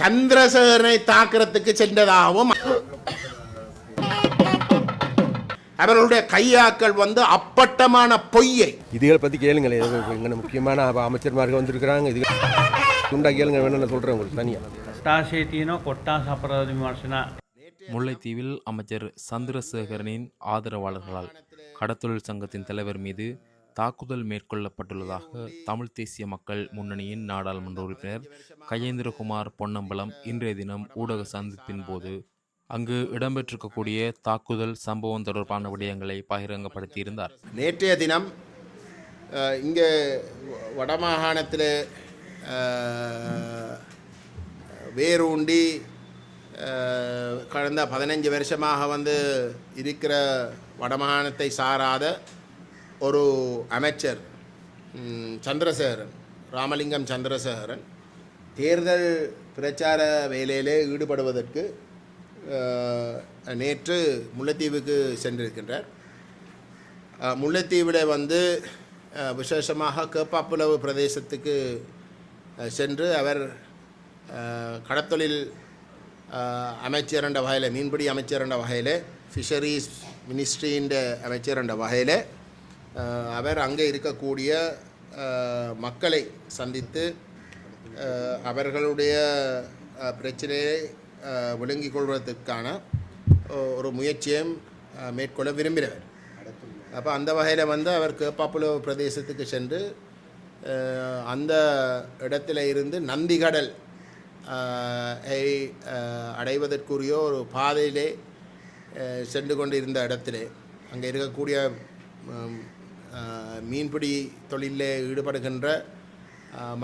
சந்திரசேகரனை தாக்குறதுக்கு சென்றதாகவும் அவர்களுடைய கையாக்கள் வந்து அப்பட்டமான பொய்யை. இதுகளை பற்றி கேளுங்களே. எங்களை முக்கியமான அமைச்சர்மார்கள் வந்திருக்கிறாங்க. இது துண்டா கேளுங்க வேணும்னு சொல்றேன் உங்களுக்கு தனியாக முல்லைத்தீவில் அமைச்சர் சந்திரசேகரனின் ஆதரவாளர்களால் கடத்தொழில் சங்கத்தின் தலைவர் மீது தாக்குதல் மேற்கொள்ளப்பட்டுள்ளதாக தமிழ் தேசிய மக்கள் முன்னணியின் நாடாளுமன்ற உறுப்பினர் கஜேந்திரகுமார் பொன்னம்பலம் இன்றைய தினம் ஊடக சந்திப்பின் போது அங்கு இடம்பெற்றிருக்கக்கூடிய தாக்குதல் சம்பவம் தொடர்பான விடயங்களை பகிரங்கப்படுத்தியிருந்தார். நேற்றைய தினம் இங்கே வடமாகாணத்தில் வேரூண்டி கடந்த பதினஞ்சு வருஷமாக வந்து இருக்கிற வடமாகாணத்தை சாராத ஒரு அமைச்சர் சந்திரசேகரன் ராமலிங்கம் சந்திரசேகரன் தேர்தல் பிரச்சார வேலையிலே ஈடுபடுவதற்கு நேற்று முல்லைத்தீவுக்கு சென்றிருக்கின்றார். முல்லைத்தீவில் வந்து விசேஷமாக கேப்பாப்புலவு பிரதேசத்துக்கு சென்று அவர் கடத்தொழில் அமைச்சரண்ட அமைச்சர் என்ற வகையில் மீன்பிடி அமைச்சர் என்ற வகையில் ஃபிஷரிஸ் மினிஸ்ட்ரின்ற அமைச்சர் என்ற வகையில் அவர் அங்கே இருக்கக்கூடிய மக்களை சந்தித்து அவர்களுடைய பிரச்சனையை விளங்கிக் கொள்வதற்கான ஒரு முயற்சியும் மேற்கொள்ள விரும்பினவர் அப்போ அந்த வகையில் வந்து அவர் கேப்பாப்புலோ பிரதேசத்துக்கு சென்று அந்த இடத்துல இருந்து நந்திகடல் ஐ அடைவதற்குரிய ஒரு பாதையிலே சென்று கொண்டு இருந்த இடத்திலே அங்கே இருக்கக்கூடிய மீன்பிடி தொழிலில் ஈடுபடுகின்ற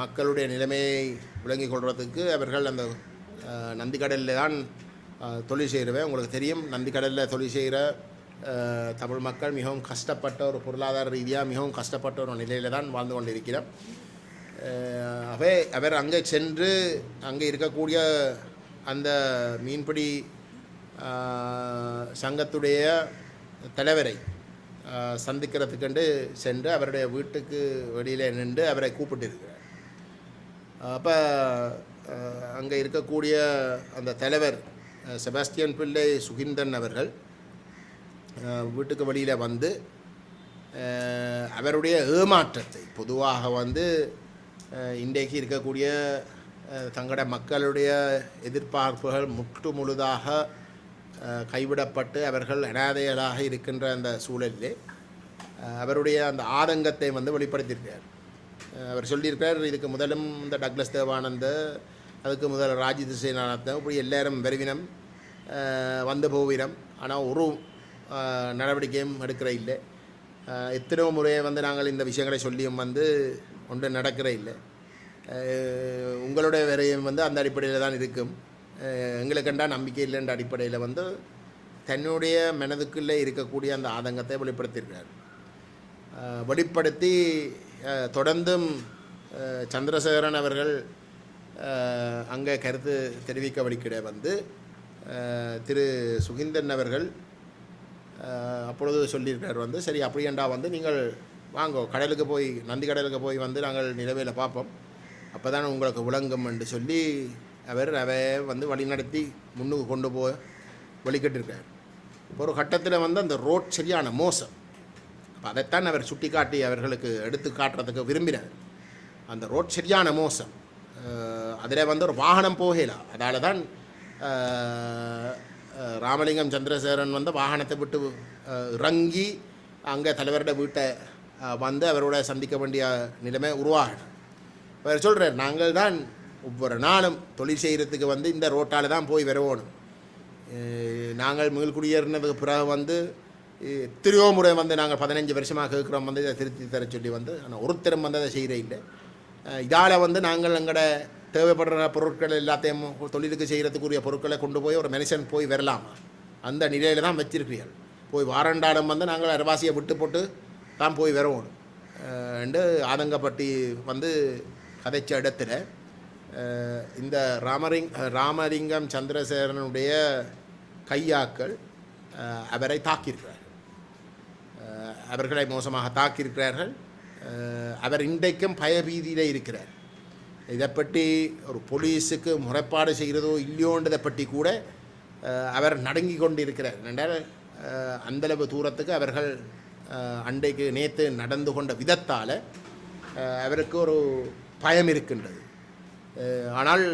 மக்களுடைய நிலைமையை விளங்கிக் கொள்வதற்கு அவர்கள் அந்த நந்திக்கடலில் தான் தொழில் செய்கிறவன் உங்களுக்கு தெரியும் நந்திக்கடலில் தொழில் செய்கிற தமிழ் மக்கள் மிகவும் கஷ்டப்பட்ட ஒரு பொருளாதார ரீதியாக மிகவும் கஷ்டப்பட்ட ஒரு நிலையில் தான் வாழ்ந்து கொண்டிருக்கிறோம். அவை அவர் அங்கே சென்று அங்கே இருக்கக்கூடிய அந்த மீன்பிடி சங்கத்துடைய தலைவரை சந்திக்கிறதுக்கெண்டு சென்று அவருடைய வீட்டுக்கு வெளியில் நின்று அவரை கூப்பிட்டிருக்கிறார். அப்போ அங்கே இருக்கக்கூடிய அந்த தலைவர் செபாஸ்டியன் பிள்ளை சுகிந்தன் அவர்கள் வீட்டுக்கு வெளியில் வந்து அவருடைய ஏமாற்றத்தை பொதுவாக வந்து இன்றைக்கு இருக்கக்கூடிய தங்களோட மக்களுடைய எதிர்பார்ப்புகள் முற்று முழுதாக கைவிடப்பட்டு அவர்கள் அனாதையராக இருக்கின்ற அந்த சூழலிலே அவருடைய அந்த ஆதங்கத்தை வந்து வெளிப்படுத்தியிருக்கிறார். அவர் சொல்லியிருக்கிறார் இதுக்கு முதலும் இந்த டக்ளஸ் தேவானந்த அதுக்கு முதல் ராஜி சேனானந்தம் இப்படி எல்லாரும் வருவினம் வந்து போவினம். ஆனால் ஒரு நடவடிக்கையும் எடுக்கிற இல்லை. அஹ், எத்தனையோ முறையை வந்து நாங்கள் இந்த விஷயங்களை சொல்லியும் வந்து ஒன்றும் நடக்கிற இல்லை. உங்களுடைய விரையும் வந்து அந்த அடிப்படையில் தான் இருக்கும். எங்களுக்கெண்டா நம்பிக்கை இல்லைன்ற அடிப்படையில் வந்து தன்னுடைய மனதுக்குள்ளே இருக்கக்கூடிய அந்த ஆதங்கத்தை வெளிப்படுத்தியிருக்கிறார் வெளிப்படுத்தி தொடர்ந்தும் சந்திரசேகரன் அவர்கள் அங்கே கருத்து தெரிவிக்க வழிக்கிட வந்து திரு சுகிந்தன் அவர்கள் அப்பொழுது சொல்லியிருக்கிறார் வந்து சரி அப்படியெண்டா வந்து நீங்கள் வாங்கோ கடலுக்கு போய் நந்தி கடலுக்கு போய் வந்து நாங்கள் நிலவையில் பார்ப்போம். அப்போ தான் உங்களுக்கு விளங்கும் என்று சொல்லி அவர் அவை வந்து வழிநடத்தி முன்னுக்கு கொண்டு போய் வழிகட்டிருக்கார். இப்போ ஒரு கட்டத்தில் வந்து அந்த ரோட் சரியான மோசம். அப்போ அதைத்தான் அவர் சுட்டிக்காட்டி அவர்களுக்கு எடுத்து காட்டுறதுக்கு விரும்பினார். அந்த ரோட் சரியான மோசம். அதில் வந்து ஒரு வாகனம் போகலாம் அதால தான் ராமலிங்கம் சந்திரசேகரன் வந்து வாகனத்தை விட்டு இறங்கி அங்கே தலைவரோட வீட்டை வந்து அவரோட சந்திக்க வேண்டிய நிலைமை உருவாகணும். அவர் சொல்கிறார் நாங்கள் தான் ஒவ்வொரு நாளும் தொழில் செய்கிறதுக்கு வந்து இந்த ரோட்டால் தான் போய் வரவோணும். நாங்கள் மீள் குடியேறினதுக்கு பிறகு வந்து அஹ் எத்தனையோ முறை வந்து நாங்கள் பதினஞ்சு வருஷமாக கேட்குறோம் வந்து இதை திருத்தி தர சொல்லி வந்து ஆனால் ஒருத்தரும் வந்து அதை செய்கிற இல்லை. இதால் வந்து நாங்கள் எங்களோட தேவைப்படுற பொருட்கள் எல்லாத்தையும் தொழிலுக்கு செய்கிறதுக்குரிய பொருட்களை கொண்டு போய் ஒரு மனுஷன் போய் வரலாம். அந்த நிலையில் தான் வச்சிருக்கிறீர்கள். போய் வாரண்டாடம் வந்து நாங்கள் அரவாசியை விட்டு போட்டு தான் போய் வருவோம். என்று ஆதங்கப்பட்டி வந்து கதைச்ச இடத்துல இந்த ராமரிங் ராமலிங்கம் சந்திரசேரனுடைய கையாக்கள் அவரை தாக்கியிருக்கிறார்கள். அவர்களை மோசமாக தாக்கியிருக்கிறார்கள். அவர் இன்றைக்கும் பயபீதியில் இருக்கிறார். இதை பற்றி ஒரு போலீஸுக்கு முறைப்பாடு செய்கிறதோ இல்லையோன்றதை பற்றி கூட அவர் நடுங்கி கொண்டு இருக்கிறார் என்றால் அந்தளவு தூரத்துக்கு அவர்கள் அன்றைக்கு நேற்று நடந்து கொண்ட விதத்தால் அவருக்கு ஒரு பயம் இருக்கின்றது. ஆனால்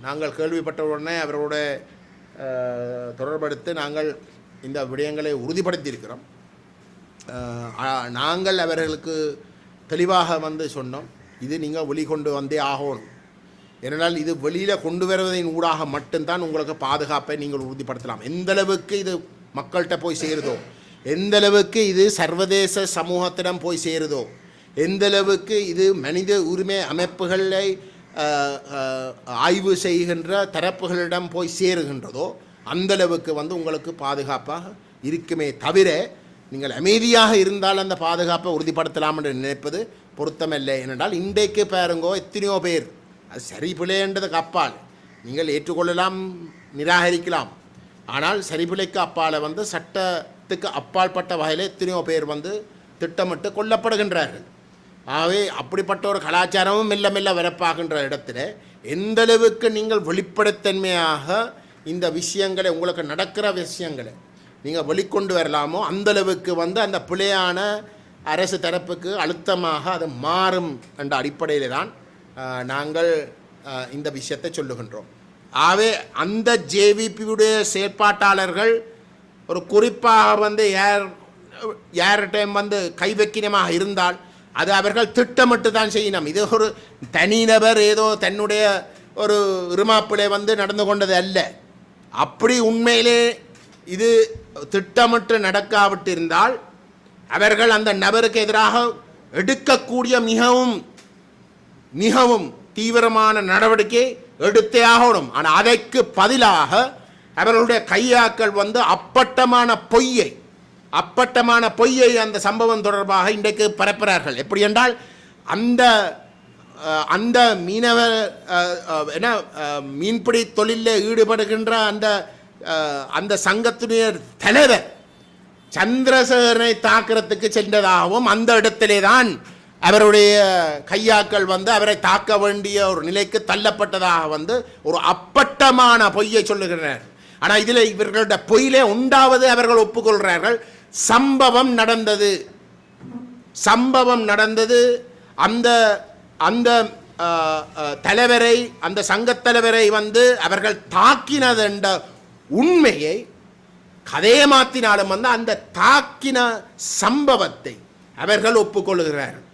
நாங்கள் கேள்விப்பட்ட உடனே அவரோட அஹ், நாங்கள் இந்த விடயங்களை உறுதிப்படுத்தியிருக்கிறோம். நாங்கள் அவர்களுக்கு தெளிவாக வந்து சொன்னோம் இது நீங்கள் வெளிக்கொண்டு வந்தே ஆகணும். ஏனென்றால் இது வெளியில் கொண்டு வருவதன் ஊடாக மட்டும்தான் உங்களுக்கு பாதுகாப்பை நீங்கள் உறுதிப்படுத்தலாம். எந்தளவுக்கு இது மக்கள்கிட்ட போய் சேருதோ எந்தளவுக்கு இது சர்வதேச சமூகத்திடம் போய் சேருதோ எந்தளவுக்கு இது மனித உரிமை அமைப்புகளை ஆய்வு செய்கின்ற தரப்புகளிடம் போய் சேருகின்றதோ அந்தளவுக்கு வந்து உங்களுக்கு பாதுகாப்பாக இருக்குமே தவிர நீங்கள் அமைதியாக இருந்தால் அந்த பாதுகாப்பை உறுதிப்படுத்தலாம் என்று நினைப்பது பொருத்தமில்லை. ஏனென்றால் இன்றைக்கு பாருங்கோ எத்தனையோ பேர் அது சரி பிழைன்றதுக்கு அப்பால். நீங்கள் ஏற்றுக்கொள்ளலாம் நிராகரிக்கலாம். ஆனால் சரிபிழைக்கு அப்பால் வந்து சட்டத்துக்கு அப்பாற்பட்ட வகையில் எத்தனையோ பேர் வந்து திட்டமிட்டு கொல்லப்படுகின்றார்கள். ஆகவே அப்படிப்பட்ட ஒரு கலாச்சாரமும் மெல்ல மெல்ல வரப்பாகின்ற இடத்துல எந்தளவுக்கு நீங்கள் வெளிப்படைத்தன்மையாக இந்த விஷயங்களை உங்களுக்கு நடக்கிற விஷயங்களை நீங்கள் வெளிக்கொண்டு வரலாமோ அந்தளவுக்கு வந்து அந்த பிழையான அரசு தரப்புக்கு அழுத்தமாக அது மாறும் என்ற அடிப்படையில் தான் நாங்கள் இந்த விஷயத்தை சொல்லுகின்றோம். ஆகவே அந்த ஜேவிபியுடைய செயற்பாட்டாளர்கள் ஒரு குறிப்பாக வந்து யார் யார்கிட்டையும் வந்து கைவக்கினமாக இருந்தால் அது அவர்கள் திட்டமிட்டு தான் செய்யணும் இது ஒரு தனிநபர் ஏதோ தன்னுடைய ஒரு இருமாப்பிலே வந்து நடந்து கொண்டது அல்ல. அப்படி உண்மையிலே இது திட்டமிட்டு நடக்காவிட்டிருந்தால் அவர்கள் அந்த நபருக்கு எதிராக எடுக்கக்கூடிய மிகவும் மிகவும் தீவிரமான நடவடிக்கை எடுத்தே ஆகணும். ஆனால் அதற்கு பதிலாக அவர்களுடைய கையாக்கள் வந்து அப்பட்டமான பொய்யை அப்பட்டமான பொய்யை அந்த சம்பவம் தொடர்பாக இன்றைக்கு பரப்புகிறார்கள் எப்படி என்றால் அந்த அந்த மீனவ என்ன மீன்பிடி தொழிலில் ஈடுபடுகின்ற அந்த அந்த சங்கத்துடைய தலைவர் சந்திரசேகரனை தாக்கிறதுக்கு சென்றதாகவும் அந்த இடத்திலே தான் அவருடைய கையாக்கள் வந்து அவரை தாக்க வேண்டிய ஒரு நிலைக்கு தள்ளப்பட்டதாக வந்து ஒரு அப்பட்டமான பொய்யை சொல்லுகிறார் ஆனால் இதில் இவர்களுடைய பொய்யிலே உண்டாவது அவர்கள் ஒப்புக்கொள்கிறார்கள். சம்பவம் நடந்தது. சம்பவம் நடந்தது. அந்த அந்த தலைவரை அந்த சங்கத்தலைவரை வந்து அவர்கள் தாக்கினது என்ற உண்மையை கதையை மாற்றினாலும் வந்து அந்த தாக்கின சம்பவத்தை அவர்கள் ஒப்புக்கொள்கிறார்கள்.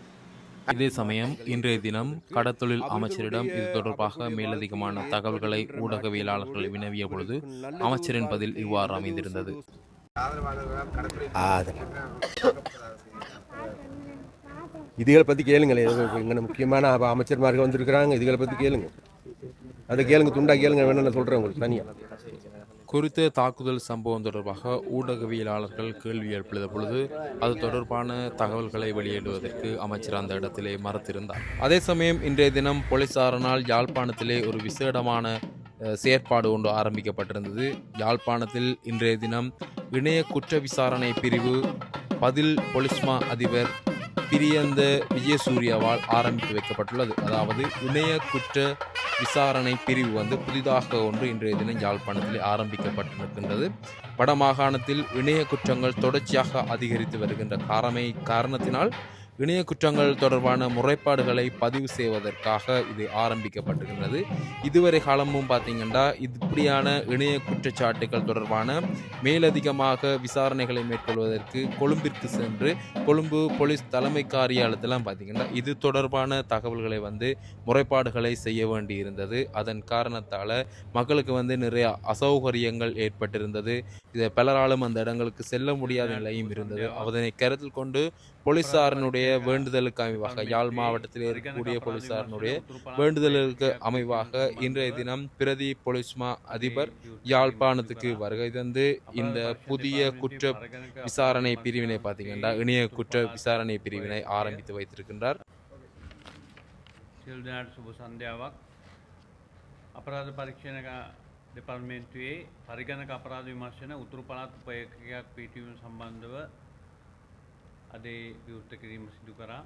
இதே சமயம் இன்றைய தினம் கடத்தொழில் அமைச்சரிடம் இது தொடர்பாக மேலதிகமான தகவல்களை ஊடகவியலாளர்கள் வினவிய பொழுது அமைச்சரின் பதில் இவ்வாறு அமைந்திருந்தது. இதுகளை பற்றி கேளுங்களேன் இங்கே முக்கியமான அமைச்சர்மார்கள் வந்திருக்கிறாங்க. இதுகளை பற்றி கேளுங்க. அதை கேளுங்க துண்டா கேளுங்க வேணும் நான் சொல்கிறேன் உங்களுக்கு தனியாக குறித்த தாக்குதல் சம்பவம் தொடர்பாக ஊடகவியலாளர்கள் கேள்வி எழுப்பியத பொழுது அது தொடர்பான தகவல்களை வெளியிடுவதற்கு அமைச்சர் அந்த இடத்திலே மறத்திருந்தார். அதே சமயம் இன்றைய தினம் போலீசாரினால் யாழ்ப்பாணத்திலே ஒரு விசேடமான செயற்பாடு ஒன்று ஆரம்பிக்கப்பட்டிருந்தது. யாழ்ப்பாணத்தில் இன்றைய தினம் இணைய குற்ற விசாரணை பிரிவு பதில் பொலிஸ்மா அதிபர் பிரியந்த விஜயசூரியாவால் ஆரம்பித்து வைக்கப்பட்டுள்ளது. அதாவது இணைய குற்ற விசாரணை பிரிவு வந்து புதிதாக ஒன்று இன்றைய தினம் யாழ்ப்பாணத்தில் ஆரம்பிக்கப்பட்டிருக்கின்றது வடமாகாணத்தில் இணைய குற்றங்கள் தொடர்ச்சியாக அதிகரித்து வருகின்ற காரணமை காரணத்தினால் இணைய குற்றங்கள் தொடர்பான முறைப்பாடுகளை பதிவு செய்வதற்காக இது ஆரம்பிக்கப்பட்டிருக்கின்றது இதுவரை காலமும் பார்த்தீங்கன்னா இப்படியான இணைய குற்றச்சாட்டுகள் தொடர்பான மேலதிகமாக விசாரணைகளை மேற்கொள்வதற்கு கொழும்பிற்கு சென்று கொழும்பு போலீஸ் தலைமை காரியாலயத்திலாம் பார்த்தீங்கன்னா இது தொடர்பான தகவல்களை வந்து முறைப்பாடுகளை செய்ய வேண்டி இருந்தது அதன் காரணத்தால் மக்களுக்கு வந்து நிறைய அசௌகரியங்கள் ஏற்பட்டிருந்தது. இதை பலராலும் அந்த இடங்களுக்கு செல்ல முடியாத நிலையும் இருந்தது. அதனை கருத்தில் கொண்டு போலீசாரினுடைய வேண்டுதலுக்கு அமைவாக யாழ் மாவட்டத்தில் இருக்கக்கூடிய போலீசாரினுடைய வேண்டுதலுக்கு அமைவாக இன்றைய தினம் பிரதி போலீஸ்மா அதிபர் யாழ்ப்பாணத்துக்கு வருகை தந்து இந்த புதிய குற்ற விசாரணை பிரிவினை பார்த்தீங்கன்னா இணைய குற்ற விசாரணை பிரிவினை ஆரம்பித்து வைத்திருக்கின்றார் සිල් දෙනාට සුබ සන්ධ්‍යාවක් අපරාධ පරීක්ෂණක දෙපර්මේන්තුවේ පරිගණක අපරාධ විමර්ශන උතුරු පළාත් උපයකයක් පිටවීම සම්බන්ධව ada biutek di Masjid Dukara